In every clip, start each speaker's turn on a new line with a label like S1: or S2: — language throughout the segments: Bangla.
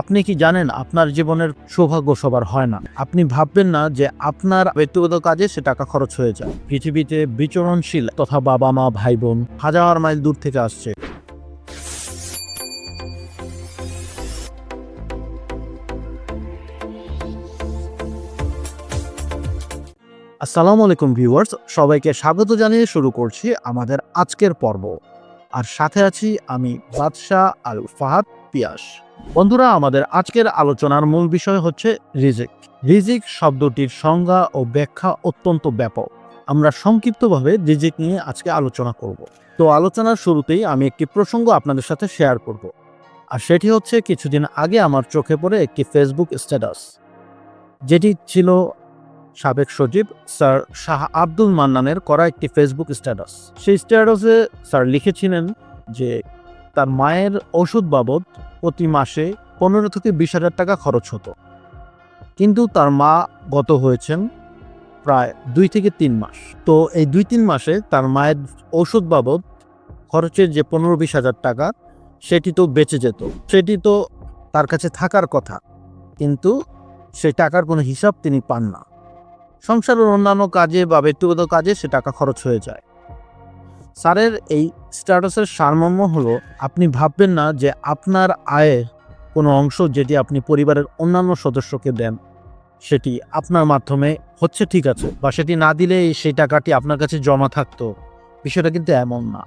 S1: আপনি কি জানেন আপনার জীবনের সৌভাগ্য সবার হয় না? আপনি ভাববেন না যে আপনার ব্যক্তিগত কাজে সে টাকা খরচ হয়ে যায়। পৃথিবীতে বিচরণশীল তথা বাবা মা ভাই বোন হাজার মাইল দূর থেকে আসছে। আসসালামু আলাইকুম ভিউয়ার্স, সবাইকে স্বাগত জানিয়ে শুরু করছি আমাদের আজকের পর্ব। আর সাথে আছি আমি বাদশাহ আল ফাহাদ পিয়াস। বন্ধুরা, আমাদের আজকের আলোচনার মূল বিষয় হচ্ছে রিজিক। রিজিক শব্দটির সংজ্ঞা ও ব্যাখ্যা অত্যন্ত ব্যাপক। আমরা সংক্ষিপ্তভাবে রিজিক নিয়ে আজকে আলোচনা করব। তো আলোচনার শুরুতেই আমি একটি প্রসঙ্গ আপনাদের সাথে শেয়ার করব। আর সেটি হচ্ছে কিছুদিন আগে আমার চোখে পড়ে একটি ফেসবুক স্ট্যাটাস। যেটি ছিল সাবেক সচিব স্যার শাহ আব্দুল মান্নানের করা একটি ফেসবুক স্ট্যাটাস। সেই স্ট্যাটাসে স্যার লিখেছিলেন যে তার মায়ের ওষুধ বাবদ প্রতি মাসে পনেরো থেকে বিশ হাজার টাকা খরচ হতো। কিন্তু তার মা গত হয়েছেন প্রায় দুই থেকে তিন মাস। তো এই দুই তিন মাসে তার মায়ের ওষুধ বাবদ খরচের যে পনেরো বিশ হাজার টাকা, সেটি তো বেঁচে যেত। সেটি তো তার কাছে থাকার কথা, কিন্তু সেই টাকার কোনো হিসাব তিনি পান না। সংসারের অন্যান্য কাজে বা ব্যক্তিগত কাজে সে টাকা খরচ হয়ে যায়। স্যারের এই স্ট্যাটাসের সারমর্ম হলো, আপনি ভাববেন না যে আপনার আয়ের কোনো অংশ যেটি আপনি পরিবারের অন্যান্য সদস্যকে দেন, সেটি আপনার মাধ্যমে হচ্ছে ঠিক আছে বা সেটি না দিলে সেই টাকাটি আপনার কাছে জমা থাকতো। বিষয়টা কিন্তু এমন না।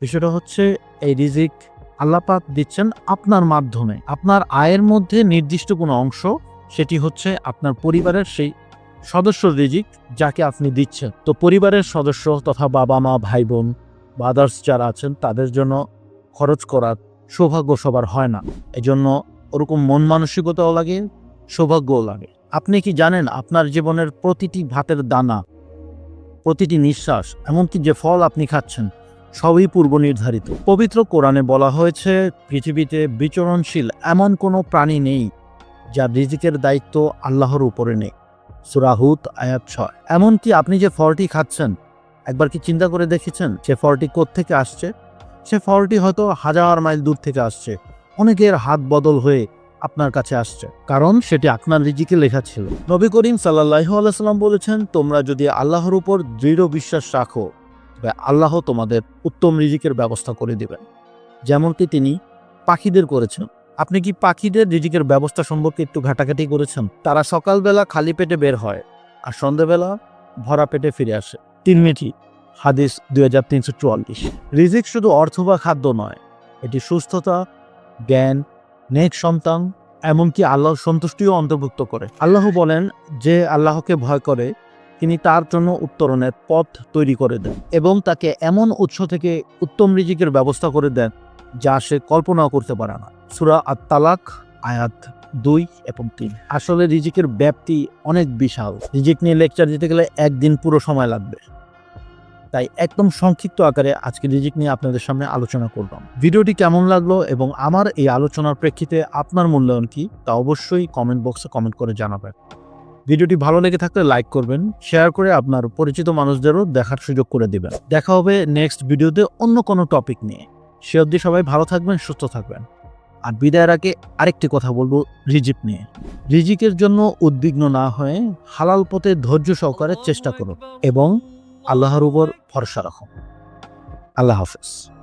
S1: বিষয়টা হচ্ছে, এই রিজিক আল্লাপাক দিচ্ছেন আপনার মাধ্যমে। আপনার আয়ের মধ্যে নির্দিষ্ট কোনো অংশ, সেটি হচ্ছে আপনার পরিবারের সেই সদস্য রিজিক যাকে আপনি দিচ্ছেন। তো পরিবারের সদস্য তথা বাবা মা ভাই বোন বা আদার্স যারা আছেন, তাদের জন্য খরচ করার সৌভাগ্য সবার হয় না। এজন্য ওরকম মন মানসিকতাও লাগে, সৌভাগ্যও লাগে। আপনি কি জানেন আপনার জীবনের প্রতিটি ভাতের দানা, প্রতিটি নিঃশ্বাস, এমনকি যে ফল আপনি খাচ্ছেন, সবই পূর্ব নির্ধারিত। পবিত্র কোরআনে বলা হয়েছে, পৃথিবীতে বিচরণশীল এমন কোনো প্রাণী নেই যা রিজিকের দায়িত্ব আল্লাহর উপরে নেই। সুরাহুত আয়াত ছয়। এমনকি আপনি যে ফলটি খাচ্ছেন, একবার কি চিন্তা করে দেখেছেন সে ফলটি থেকে আসছে? সে ফলটি হয়তো হাজার মাইল দূর থেকে আসছে। অনেকের হাত বদল হয়ে আপনার কাছে আসছে। কারণ সেটি আপনার রিজিকে লেখা ছিল। নবী করিম সাল্লাহ আলাইসাল্লাম বলেছেন, তোমরা যদি আল্লাহর উপর দৃঢ় বিশ্বাস রাখো, তবে আল্লাহ তোমাদের উত্তম রিজিকের ব্যবস্থা করে দিবেন। যেমনটি তিনি পাখিদের করেছেন। আপনি কি পাখিদের রিজিকের ব্যবস্থা সম্পর্কে একটু ঘাটাঘাটি করেছেন? তারা সকালবেলা খালি পেটে বের হয় আর সন্ধ্যেবেলা ভরা পেটে ফিরে আসে। তিন মিটি হাদিস দুই হাজার তিনশো চুয়াল্লিশ। রিজিক শুধু অর্থ বা খাদ্য নয়, এটি সুস্থতা, জ্ঞান, নেক সন্তান, এমনকি আল্লাহ সন্তুষ্টিও অন্তর্ভুক্ত করে। আল্লাহ বলেন, যে আল্লাহকে ভয় করে, তিনি তার জন্য উত্তরণের পথ তৈরি করে দেন এবং তাকে এমন উৎস থেকে উত্তম রিজিকের ব্যবস্থা করে দেন যা সে কল্পনাও করতে পারে না। সুরা আত তালাক আয়াত দুই এবং তিন। আসলে রিজিকের ব্যাপ্তি অনেক বিশাল। রিজিক নিয়ে লেকচার দিতে গেলে একদিন পুরো সময় লাগবে। তাই একদম সংক্ষিপ্ত আকারে আজকে রিজিক নিয়ে আপনাদের সামনে আলোচনা করলাম। ভিডিওটি কেমন লাগল এবং আমার এই আলোচনার প্রেক্ষিতে আপনার মূল্যায়ন কি তা অবশ্যই কমেন্ট বক্সে কমেন্ট করে জানাবেন। ভিডিওটি ভালো লেগে থাকলে লাইক করবেন শেয়ার করে আপনার পরিচিত মানুষদেরও দেখার সুযোগ করে দিবেন। দেখা হবে নেক্সট ভিডিওতে অন্য কোনো টপিক নিয়ে। সে অবধি সবাই ভালো থাকবেন, সুস্থ থাকবেন। আর বিদায়ের আগে আরেকটি কথা বলব রিজিক নিয়ে। রিজিকের জন্য উদ্বিগ্ন না হয়ে হালাল পথে ধৈর্য সহকারে চেষ্টা করুন এবং আল্লাহর উপর ভরসা রাখুন। আল্লাহ হাফেজ।